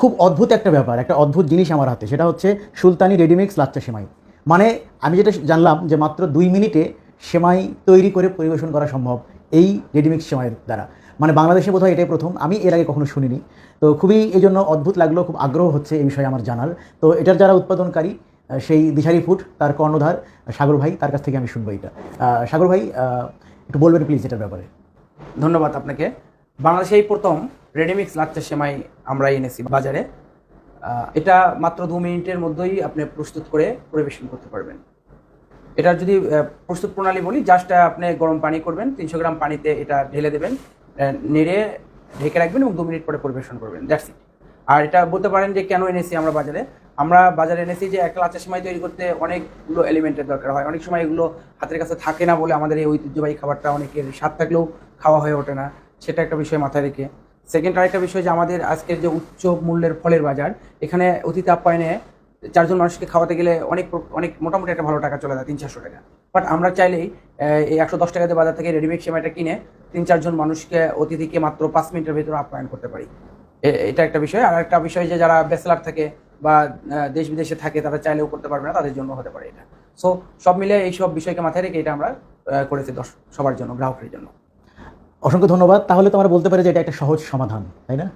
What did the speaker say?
খুব অদ্ভুত একটা ব্যাপার, একটা অদ্ভুত জিনিস আমার হাতে, সেটা হচ্ছে সুলতানি রেডিমিক্স লাচ্চা সেমাই। মানে আমি যেটা জানলাম যে মাত্র দুই মিনিটে সেমাই তৈরি করে পরিবেশন করা সম্ভব এই রেডিমিক্স সেমাইয়ের দ্বারা। মানে বাংলাদেশে বোধহয় এটাই প্রথম, আমি এর আগে কখনো শুনিনি। তো খুবই এই জন্য অদ্ভুত লাগল, খুব আগ্রহ হচ্ছে এই বিষয়ে আমার জানার। তো এটার যারা উৎপাদনকারী সেই দিশারি ফুড, তার কর্ণধার সাগর ভাই, তার কাছ থেকে আমি শুনব এটা। সাগর ভাই একটু বলবেন প্লিজ এটার ব্যাপারে। ধন্যবাদ আপনাকে। বাংলাদেশে এই প্রথম রেডিমিক্স লাচ্চা সেমাই আমরা এনেছি বাজারে। এটা মাত্র দু মিনিটের মধ্যেই আপনি প্রস্তুত করে পরিবেশন করতে পারবেন। এটার যদি প্রস্তুত প্রণালী বলি জাস্ট আপনি গরম পানি করবেন, তিনশো গ্রাম পানিতে এটা ঢেলে দেবেন নেড়ে ঢেকে রাখবেন এবং দু মিনিট পরে পরিবেশন করবেন। দ্যাটস ইট আর এটা বলতে পারেন যে কেন এনেছি আমরা বাজারে? আমরা বাজারে এনেছি যে একটা লাচ্চা সেমাই তৈরি করতে অনেকগুলো এলিমেন্টের দরকার হয়। অনেক সময় এগুলো হাতের কাছে থাকে না বলে আমাদের এই ঐতিহ্যবাহী খাবারটা অনেকের স্বাদ থাকলেও খাওয়া হয়ে ওঠে না। সেটা একটা বিষয় মাথায় রেখে। সেকেন্ড আরেকটা বিষয় যে আমাদের আজকের যে উচ্চ মূল্যের ফলের বাজার, এখানে অতিথি আপ্যায়নে চারজন মানুষকে খাওয়াতে গেলে অনেক অনেক মোটামুটি একটা ভালো টাকা চলে যায় তিন চারশো টাকা। বাট আমরা চাইলেই এই একশো দশ টাকাতে বাজার থেকে রেডিমেড সেমাইটা কিনে তিন চারজন মানুষকে, অতিথিকে মাত্র পাঁচ মিনিটের ভিতরে আপ্যায়ন করতে পারি। এটা একটা বিষয়। আর একটা বিষয় যে যারা ব্যাচেলার থাকে বা দেশ বিদেশে থাকে, তারা চাইলেও করতে পারবে না, তাদের জন্য হতে পারে এটা। সো সব মিলে এই সব বিষয়কে মাথায় রেখে এটা আমরা করেছি দশ সবার জন্য, গ্রাহকের জন্য। অসংখ্য ধন্যবাদ। তাহলে তো আমরা বলতে পারি যে এটা একটা সহজ সমাধান তাই না?